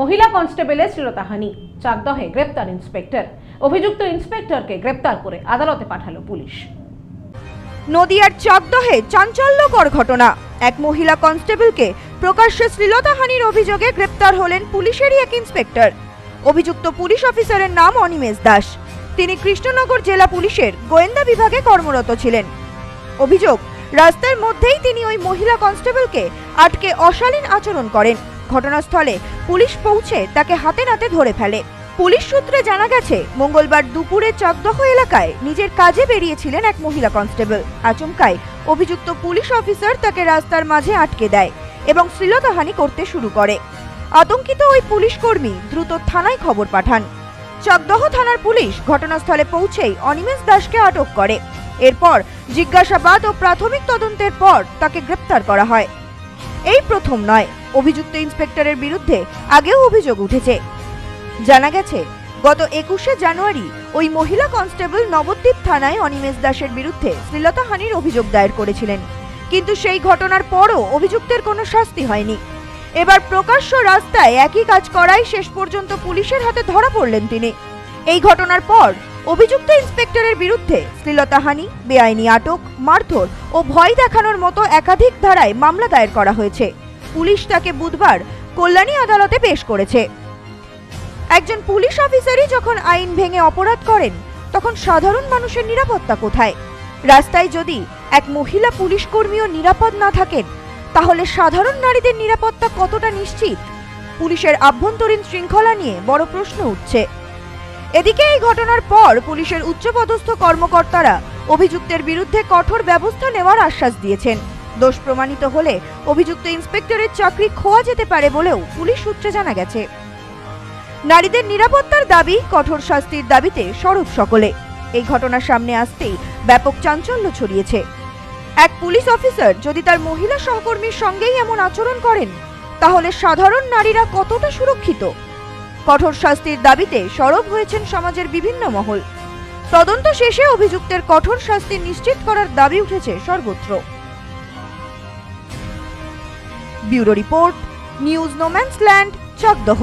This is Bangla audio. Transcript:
মহিলা কনস্টেবলের শ্লীলতাহানি চাকদহে গ্রেপ্তার ইন্সপেক্টর। অভিযুক্ত ইন্সপেক্টরকে গ্রেপ্তার করে আদালতে পাঠালো পুলিশ। নদিয়ার চাকদহে চাঞ্চল্যকর ঘটনা। এক মহিলা কনস্টেবলকে প্রকাশ্যে শ্লীলতাহানির অভিযোগে গ্রেপ্তার হলেন পুলিশেরই এক ইন্সপেক্টর। অভিযুক্ত পুলিশ অফিসারের নাম অনিমেষ দাস। তিনি কৃষ্ণনগর জেলা পুলিশের গোয়েন্দা বিভাগে কর্মরত ছিলেন। অভিযোগ, রাস্তার মধ্যেই তিনি ওই মহিলা কনস্টেবলকে আটকে অশালীন আচরণ করেন। ঘটনাস্থলে পুলিশ পৌঁছে তাকে হাতে নাতে ধরে ফেলে। পুলিশ সূত্রে জানা গেছে, মঙ্গলবার দুপুরে চকদহ এলাকায় নিজের কাজে বেরিয়েছিলেন এক মহিলা কনস্টেবল। আচমকায় অভিযুক্ত পুলিশ অফিসার তাকে রাস্তার মাঝে আটকে দেয় এবং শ্লীলতাহানি করতে শুরু করে। আতঙ্কিত ওই পুলিশ কর্মী দ্রুত থানায় খবর পাঠান। চকদহ থানার পুলিশ ঘটনাস্থলে পৌঁছেই অনিমেষ দাসকে আটক করে। এরপর জিজ্ঞাসাবাদ ও প্রাথমিক তদন্তের পর তাকে গ্রেপ্তার করা হয়। এই প্রথম নয়। অভিযুক্ত ইন্সপেক্টরের বিরুদ্ধে আগেও অভিযোগ উঠেছে। জানা গেছে, গত একুশে জানুয়ারি ওই মহিলা কনস্টেবল নবদ্বীপ থানায় অনিমেষ দাসের বিরুদ্ধে শ্লীলতাহানির অভিযোগ দায়ের করেছিলেন। কিন্তু সেই ঘটনার পরও অভিযুক্তের কোনো শাস্তি হয়নি। এবার প্রকাশ্য রাস্তায় একই কাজ করায় শেষ পর্যন্ত পুলিশের হাতে ধরা পড়লেন তিনি। এই ঘটনার পর অভিযুক্ত ইন্সপেক্টরের বিরুদ্ধে শ্লীলতাহানি বেআইনি আটক, মারধর ও ভয় দেখানোর মতো একাধিক ধারায় মামলা দায়ের করা হয়েছে। পুলিশ তাকে বুধবার কল্যাণী আদালতে পেশ করেছে। একজন পুলিশ অফিসারই যখন আইন ভেঙে অপরাধ করেন, তখন সাধারণ মানুষের নিরাপত্তা কোথায়? রাস্তায় যদি এক মহিলা পুলিশ কর্মীও নিরাপদ না থাকেন, তাহলে সাধারণ নারীদের নিরাপত্তা কতটা নিশ্চিত? পুলিশের আভ্যন্তরীণ শৃঙ্খলা নিয়ে বড় প্রশ্ন উঠছে। এদিকে এই ঘটনার পর পুলিশের উচ্চপদস্থ কর্মকর্তারা অভিযুক্তের বিরুদ্ধে কঠোর ব্যবস্থা নেওয়ার আশ্বাস দিয়েছেন। দোষ প্রমাণিত হলে অভিযুক্ত ইন্সপেক্টরের চাকরি খোয়া যেতে পারে বলেও পুলিশ সূত্রে জানা গেছে। নারীদের নিরাপত্তার দাবি, কঠোর শাস্তির দাবিতে সরব সকলে। এই ঘটনার সামনে আসতেই ব্যাপক চাঞ্চল্য ছড়িয়েছে। এক পুলিশ অফিসার যদি তার মহিলা সহকর্মীর সঙ্গেই এমন আচরণ করেন, তাহলে সাধারণ নারীরা কতটা সুরক্ষিত? কঠোর শাস্তির দাবিতে সরব হয়েছেন সমাজের বিভিন্ন মহল। তদন্ত শেষে অভিযুক্তের কঠোর শাস্তি নিশ্চিত করার দাবি উঠেছে সর্বত্র। Bureau report, news no man's land Chakdaha